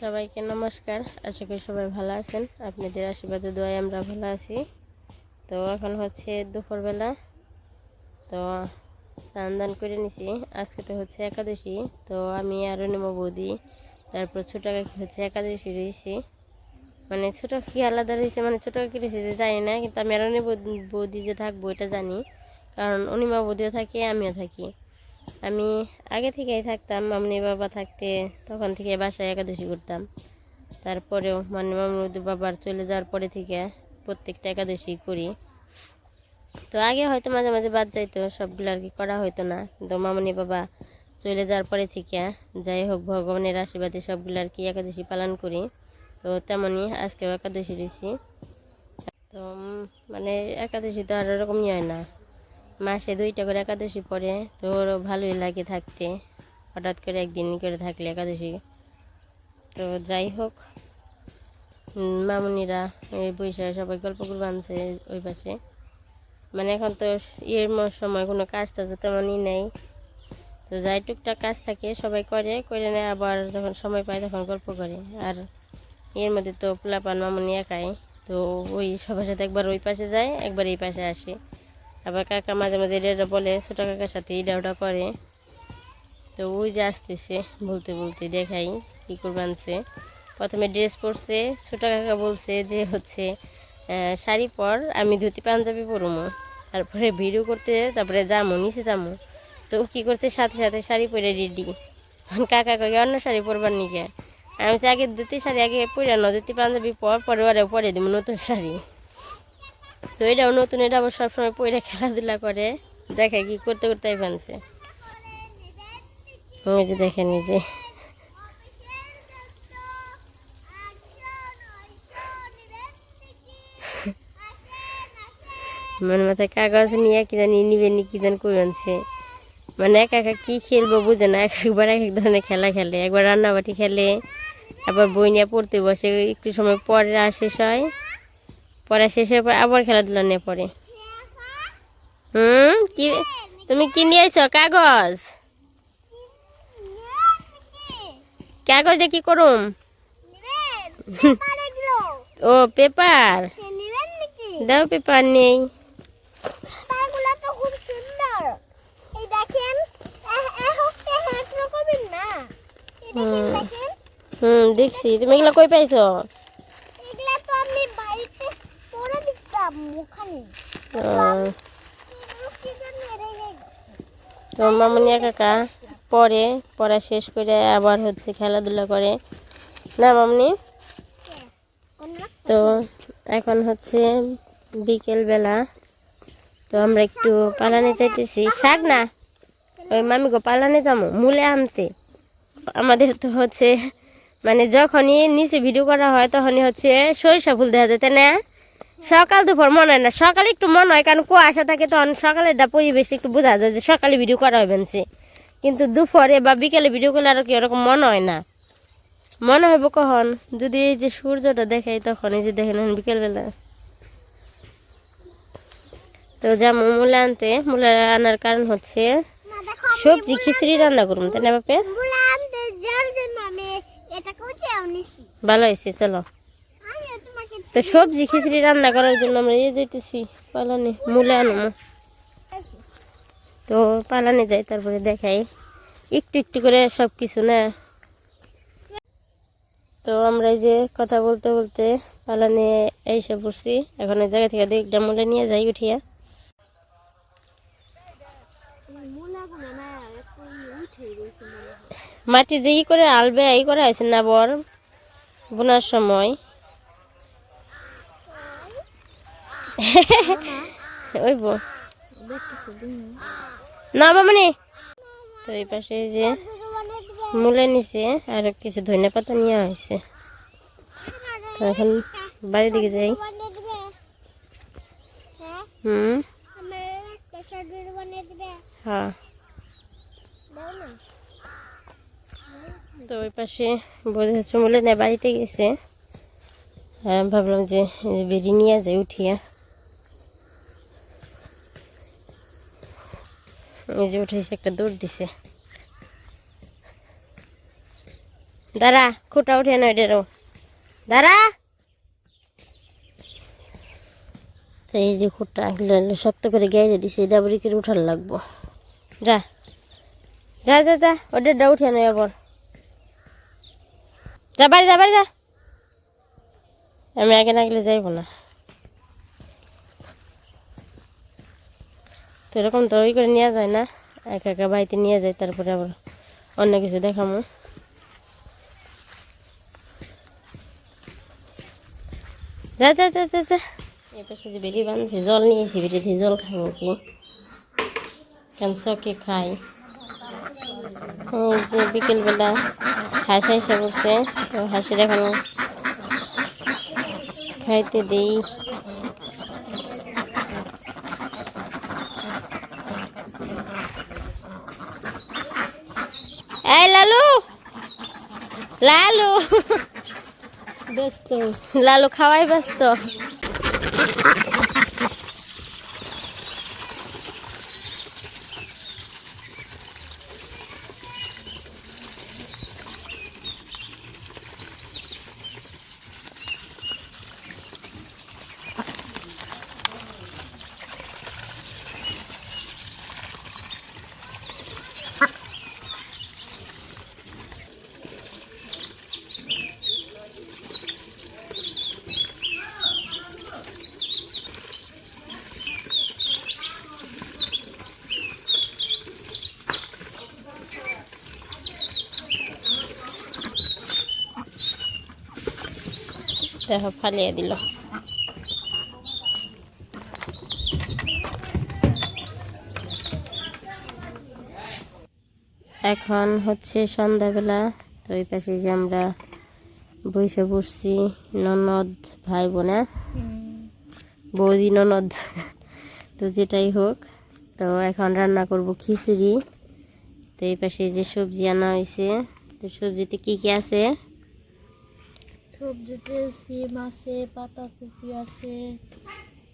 সবাইকে নমস্কার। আশা করি সবাই ভালো আছেন। আপনাদের আশীর্বাদ, দোয়ায় আমরা ভালো আছি। তো এখন হচ্ছে দুপুরবেলা। তো স্নান দান করে নিছি। আজকে তো হচ্ছে একাদশী। তো আমি আরও নেব বৌদি, তারপর ছোটো কাকি হচ্ছে একাদশী রয়েছি। মানে ছোটো কি আলাদা রয়েছে মানে ছোটো কাকি রয়েছে যে জানি না, কিন্তু আমি আরও নেব বৌদি যে থাকব, এটা জানি। কারণ অনিমা বৌদিও থাকে, আমিও থাকি। আমি আগে থেকেই থাকতাম, মামনি বাবা থাকতে, তখন থেকে বাসায় একাদশী করতাম। তারপরেও মানে মামনি বাবার চলে যাওয়ার পরে থেকে প্রত্যেকটা একাদশী করি। তো আগে হয়তো মাঝে মাঝে বাদ যাইতো, সবগুলো আর কি করা হতো না। কিন্তু মামনি বাবা চলে যাওয়ার পরে থেকে যাই হোক, ভগবানের আশীর্বাদে সবগুলো আর কি একাদশী পালন করি। তো তেমনই আজকেও একাদশী রয়েছি। তো মানে একাদশী তো আর ওরকমই হয় না। মাসে দুইটা করে একাদশী পড়ে, তো ওরও ভালোই লাগে থাকতে। হঠাৎ করে একদিন করে থাকলে একাদশী। তো যাই হোক মামুনিরা বৈশাখ সবাই গল্প করবে আনছে ওই পাশে। মানে এখন তো ইয়ের সময় কোনো কাজ টাজ তেমনই নেই। তো যাই টুকটাক কাজ থাকে, সবাই করে করে নেয় আবার যখন সময় পায় তখন গল্প করে। আর এর মধ্যে তো পোলাপান মামুনি একাই, তো ওই সবার সাথে একবার ওই পাশে যায়, একবার এই পাশে আসে। আবার কাকা মাঝে মাঝে এটা বলে, ছোটো কাকার সাথে এটা ওটা করে। তো ওই যে আসতেছে, বলতে বলতে দেখাই কী করবে আনছে। প্রথমে ড্রেস পরছে, ছোটো কাকা বলছে যে হচ্ছে শাড়ি পর, আমি ধুতি, পাঞ্জাবি পরবো তারপরে ভিডিও করতে, তারপরে যামো, নিচে যামো। তো কী করছে, সাথে সাথে শাড়ি পরে রেডি কাকা কয়ে, অন্য শাড়ি পরবার নিকে? আমি আগে ধুতি শাড়ি আগে পরে না ধুতি, পাঞ্জাবি পর, পরে ওরে পরে দিব নতুন শাড়ি। তো এটাও নতুন, এটা আবার সবসময় পরে খেলাধুলা করে। দেখে কি করতে করতে ফেলছে ওই যে দেখে নিজে মনে মাথায় কাগজ নিয়ে কি জানি নিবে নি, কি জানি কই আনছে। মানে একা একা কি খেলব বুঝে না, এক একবার এক এক ধরনের খেলা খেলে। একবার রান্নাবাটি খেলে, আবার বই নিয়ে পড়তে বসে, একটু সময় পরে শেষ হয়। পড়া শেষ হয়ে পর আবার খেলাধুলা নিয়ে পড়ে। হুম? কি? তুমি কি নিয়ে কাগজ? কাগজ দিয়ে কি করুম? ও পেপার? দাও পেপার নেই। হুম দেখছি। তুমি এগুলো কই পাইছো এগুলা তো আমি বাড়িতে পরে দিতাম ওখানে আহ, এগুলো কি জানি রেখে গেছে তো মামুনিয়া কাকা পড়ে পড়া শেষ করে আবার হচ্ছে খেলাধুলা করে। না মামনি? তো এখন হচ্ছে বিকেল বেলা। তো আমরা একটু পালানে যাইতেছি। শাক না? ওই মামি গো পালানে যাব মূলে আনতে। আমাদের তো হচ্ছে মানে যখনই নিচে ভিডিও করা হয় তখনই হচ্ছে সরিষা ফুল দেখা যায় তাই না? সকাল দুপুর মনে হয় না। সকালে একটু মনে হয় কারণ কুয়াশা থাকে তখন সকালের পরিবেশ একটু বোঝা যায় যে সকালে ভিডিও করা হবে সে। কিন্তু দুপুরে বা বিকেলে ভিডিও করলে আর কি ওরকম মনে হয় না? মনে হইব কখন? যদি এই যে সূর্যটা দেখাই তখন এই যে দেখেন বিকেলবেলা। তো যেমন মূলা আনতে মূলা আনার কারণ হচ্ছে সবজি খিচুড়ি রান্না করুন তাই না বাপে? ভালো হয়েছে চলো। তো সবজি খিচড়ি রান্না করার জন্য আমরা ইয়ে যেতেছি পালানে, মূলা আনব তো পালানে যাই, তারপরে দেখাই। একটু একটু করে সব কিছু না? তো আমরা এই যে কথা বলতে বলতে পালানে এইসব পড়ছি। এখন এই জায়গা থেকে দেখটা মূলে নিয়ে যাই উঠিয়া। মাটি যে ই করে আলবে এই করা হয়েছে না বর? বোনার সময়। ওই বো না মামনি তো এই পাশে যে মূলে নিচে আর কিছু ধনে পাতা নিয়ে হয়েছে তো এখন বাড়ির দিকে যাই। হুম? হ্যাঁ। তো ওই পাশে বোধ হচ্ছে মূলে নেয় বাড়িতে গেছে। আর ভাবলাম যে বেরিয়ে নিয়ে যাই উঠিয়া। যে উঠেছে একটা দৌড় দিছে। দাঁড়া, খুঁটা উঠে নয় ডেরো দাঁড়া। এই যে খুঁটা শক্ত করে গেড়ে দিছে, এটা বড়ি করে উঠার লাগবো। যা। যা যা যা ওটা উঠে নয় আবার যা, বাড়ি যা বাড়ি যা। আমি আগে না গেলে যাইব না। তো এরকম তো ওই করে নেওয়া যায় না। একা একা বাড়িতে নিয়ে যায়, তারপরে আবার অন্য কিছু দেখামো। যা যা যা যা যা। পাশে যে বেরি বানছে জল নিয়েছি বেরিয়ে জল খাই নাকি কেন চকে খাই যে বিকেলবেলা হাঁস এসে বলছে তো হাঁসের এখন খাইতে দিই এই লালু লালু। ব্যস্ত। লালু খাওয়াই ব্যস্ত। দেখো ফালিয়ে দিল। এখন হচ্ছে সন্ধ্যাবেলা, তো ওই পাশে যে আমরা বসে বসছি ননদ ভাই বোনা বৌদি ননদ, তো যেটাই হোক, তো এখন রান্না করব খিচুড়ি। তো এই পাশে যে সবজি আনা হয়েছে, তো সবজিতে কী কী আছে? সবজিতে সিম আছে পাতাকপি আছে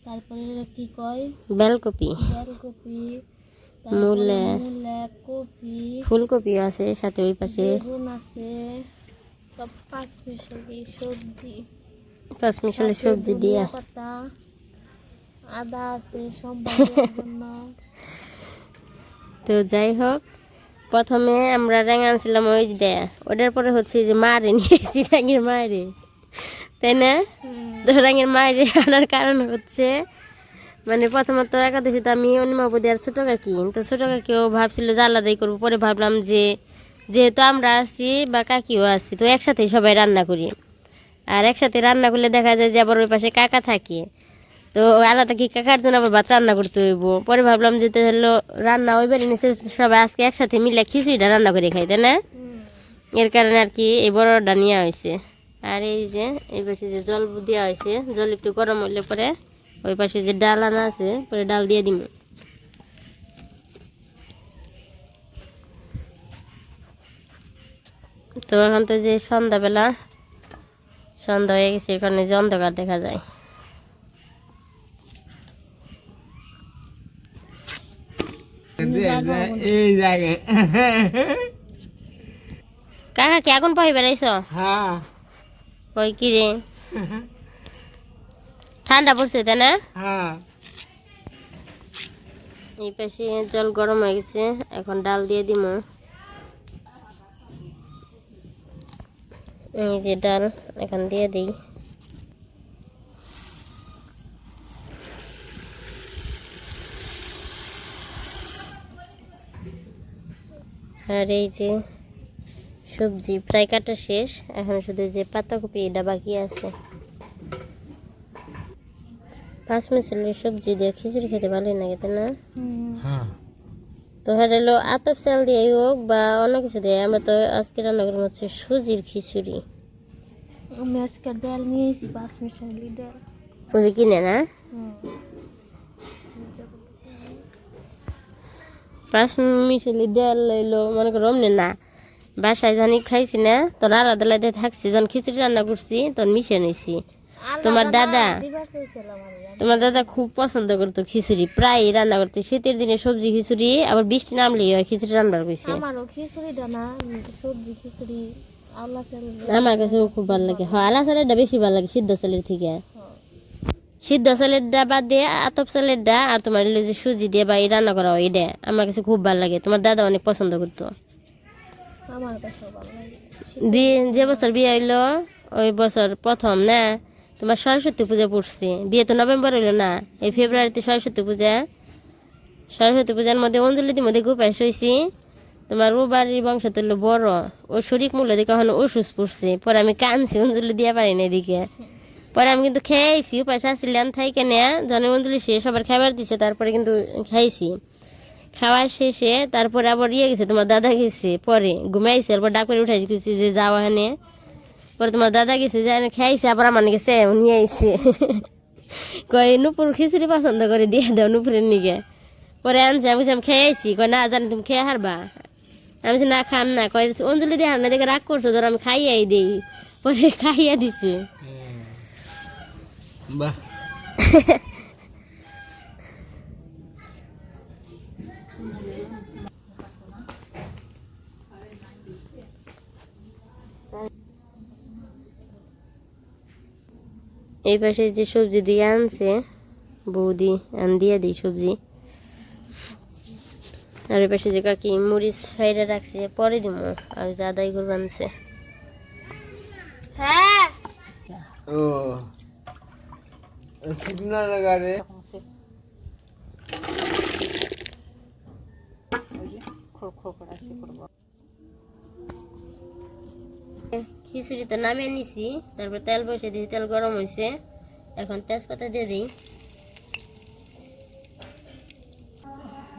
তারপরে কি কয়? বেলকপি। বেলকপি মূলে। মূলা কপি ফুলকপি আছে সাথে ওই পাশে। বেগুন আছে সব পাঁচ মিশালি সবজি। পাঁচ মিশালি তারপরে সবজি দিয়া। ধনিয়া পাতা আদা আছে সম্বারের জন্য তো যাই হোক প্রথমে আমরা র্যাং আনছিলাম ওই দে ওটার পরে হচ্ছে যে মারে নিয়েছি রাঙের মারে। তাই না? তো র্যাঙের মারে আনার কারণ হচ্ছে মানে প্রথমত একাদশী তো আমি অনিমাবদি আর ছোটো কাকি, তো ছোটো কাকিও ভাবছিল যে আলাদাই করব। পরে ভাবলাম যে, যেহেতু আমরা আছি বা কাকিও আছি, তো একসাথেই সবাই রান্না করি। আর একসাথে রান্না করলে দেখা যায় যে আবার ওই পাশে কাকা থাকে। তো আলাদা কি কাকার জন্য আবার ভাত রান্না করতে হইব? পরে ভাবলাম যে হলো রান্না ওই বাড়ি নিচে সবাই আজকে একসাথে মিলে খিচুড়িটা রান্না করে খাই তাই না? এর কারণে আর কি এই বড়টা নেওয়া হয়েছে আর এই যে এই পাশে যে জল দেওয়া হয়েছে জল একটু গরম হইলে পরে ওই পাশে যে ডাল আনা আছে পরে ডাল দিয়ে দিব তো এখন তো যে সন্ধ্যাবেলা সন্ধ্যা হয়ে গেছে এখানে যে অন্ধকার দেখা যায়। এই জায়গায়। কাকা কি এখন পাই বেড়াইছ? হ্যাঁ। কই কি রে? ঠান্ডা পড়ছে তাই না? হ্যাঁ। এই পাশে জল গরম হয়ে গেছে এখন ডাল দিয়ে দিব এই যে ডাল এখন দিয়ে দিই। আর এই যে সবজি প্রায় কাটা শেষ। এখন শুধু যে পাতাকপি এটা বাকি আছে। পাঁচ মিশালের সবজি দিয়ে খিচুড়ি খেতে ভালোই লাগে তাই না? হ্যাঁ। তো হলো আতপ চাল দিয়ে হোক বা অন্য কিছু দিয়ে আমরা তো আজকে রান্না করব হচ্ছে সুজির খিচুড়ি। আমি আজকে ডাল নিয়েছি পাঁচ মিশালি ডাল। সুজি কিনে না? পাঁচ মিশালি ডাল লইলো মনে করো অমনি না। বাসায় জানি খাইছি না তোর আলাদা আলাদা থাকছি যখন খিচুড়ি রান্না করছি তখন মিশিয়ে নিছি। তোমার দাদা তোমার দাদা খুব পছন্দ করতো খিচুড়ি প্রায় রান্না করতো। শীতের দিনে সবজি খিচুড়ি আবার বৃষ্টি নামলেই হয় খিচুড়ি রান্নার কইছে। আমারও খিচুড়িটা না সবজি খিচুড়ি আল্লাহ চাইলে আমার কাছেও খুব ভালো লাগে। হ্যাঁ আলা চালেরটা বেশি ভালো লাগে সিদ্ধ চালের থেকে। সিদ্ধ চালেরটা বাদ দিয়ে আতপ চালেরটা আর তোমার যে সুজি দিয়ে বা এই রান্না করা হয় এটা আমার কাছে খুব ভালো লাগে। তোমার দাদা অনেক পছন্দ করতো। বিয়ে যে বছর বিয়ে হইল ওই বছর প্রথম না? তোমার সরস্বতী পূজা পড়ছি। বিয়ে তো নভেম্বর হইল না এই ফেব্রুয়ারিতে সরস্বতী পূজা। সরস্বতী পূজার মধ্যে অঞ্জলির মধ্যে গুপাইশ হয়েছি তোমার ও বাড়ির বংশ তুললো বড়। ও শরিক মূল্য দিকে কখনো ওষুধ পড়ছে। পরে আমি কানছি অঞ্জলি দিয়া পারি না এদিকে। পরে আমি কিন্তু খেয়েছি উপাস আসছিলাম থাই কেনে অঞ্জলি সে সবার খাবার দিছে, তারপরে কিন্তু খাইছি। খাওয়ার শেষে তারপরে আবার ইয়ে গেছে, তোমার দাদা গেছে, পরে ঘুমাইছে, তারপর ডাক করে উঠাইছে যে যাওয়া হানে পরে তোমার দাদা গেছে, যে খাইছে, আবার আমার গেছে নিয়ে আইছে। কয়, নুপুর খিচুড়ি পছন্দ করে, দিয়ে দাও নুপুরের নিকে। পরে আনছে, আমি আমি খেয়ে আইছি কয়, না, জানি, তুমি খেয়ে হারবা। আমি না, খাম না। কয়, অঞ্জলি দিয়ে হার না, দেখে রাগ করছ, ধর আমি খাইয়াই দিই। পরে খাইয়া দিছে। বাহ। এই পাশে যে সবজি দিয়ে আনছে বৌদি আন দিয়ে দিই সবজি। আর এই পাশে যে কাকি মরিচ ফ্রাইডে রাখছে পরে দিব। আর যা দাই করব আনছে। হ্যাঁ। ও। লাগারে খিচুড়ি তো নামিয়ে নিছি তারপর তেল বসে দিয়েছি তেল গরম হয়েছে। এখন তেজপাতা দিয়ে দিই।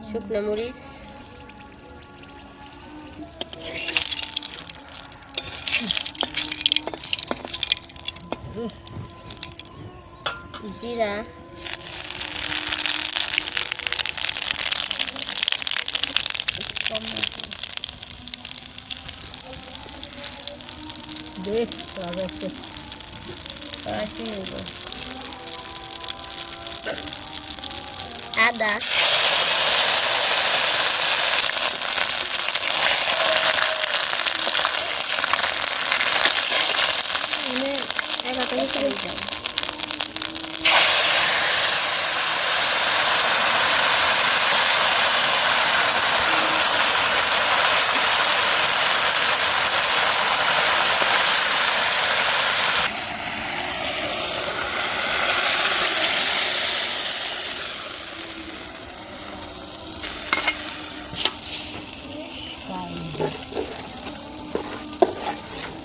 শুকনো মরিচ। জিরা। কড়াইতে নেব। আদা। মানে এগারোটা হিসেবে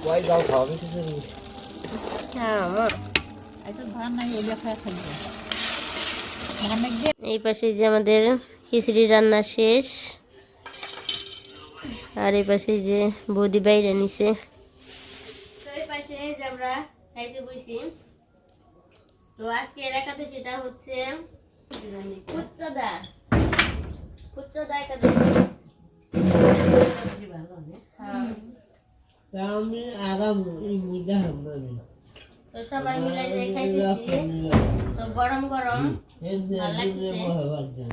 ওই দাও খাওয়াবে কিছু হ্যাঁ আমার এই পাশে যে আমাদের খিচুড়ি রান্না শেষ। আর এই পাশে যে বৌদি বাইরে নিছে। আমরা খাইতে বইছি। তো আজকে হচ্ছে পুত্রদা। পুত্রদা একাদশী। হ্যাঁ। আমি আরাম মুদা হামনা তো সবাই মিলে যে খাইতেছি তো গরম গরম ভালো লাগছে।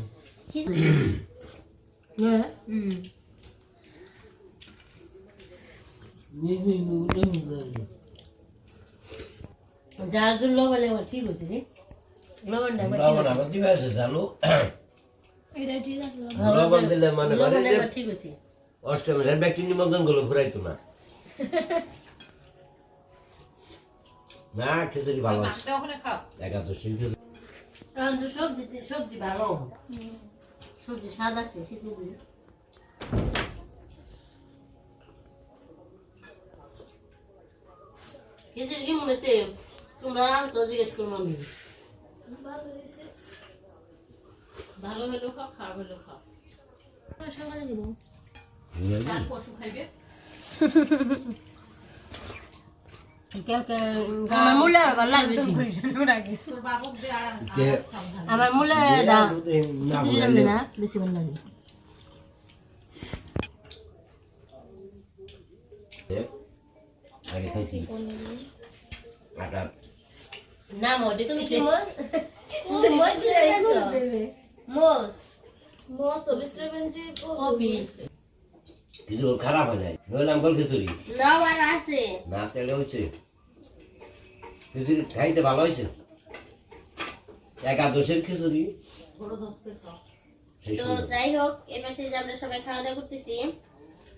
হুম। যার লবণ একবার ঠিক হয়েছে রে। লবণ আছে। চালু এটা ঠিক আছে। লবণ দিলে মনে ঠিক হয়েছে নিমন্ত্রণগুলো ঘুরাইতো না। না খিচুড়ি ভালো আছে। একাদশীর খিচুড়ি। সবজি সবজি ভালো। সবজি স্বাদ আছে খিচুড়ি কি মনে হচ্ছে তোমরা তো জিজ্ঞেস করব আমি। ভালো হলো খাও খারাপ হলো খাও। সকালে দিব? পশু খাইবে। আমার মূল্য আর ভালো লাগবে আমার রান্না না বেশি ভালো লাগে। আগে খাইছি। আটা। না মোটে তুমি কি মোজ? তুমি মোজ খাইছো মোজ। মোস অবিশ্রামেন্সি কপি। কিছু খারাপ হয় নইলে আমগল খিচুড়ি। নাও আর আছে। না তেলে হচ্ছে খিচুড়ি খাইতে ভালো হয়েছে? একাদশের খিচুড়ি। তো। যাই হোক এবার যে আমরা সবাই খাওয়া দাওয়া করতেছি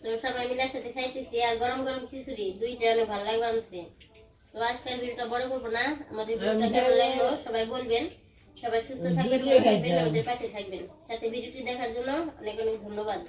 তো সবাই মিলে একসাথে খাইতেছি আর গরম গরম খিচুড়ি দুইটা অনেক ভালো লাগল আমছে তো আজকের ভিডিওটা বড় করব না আমাদের ভিডিওটা কেমন লাগল সবাই বলবেন সবাই সুস্থ থাকবেন থাকবেন আমাদের পাশে থাকবেন। সাথে ভিডিওটি দেখার জন্য অনেক অনেক ধন্যবাদ।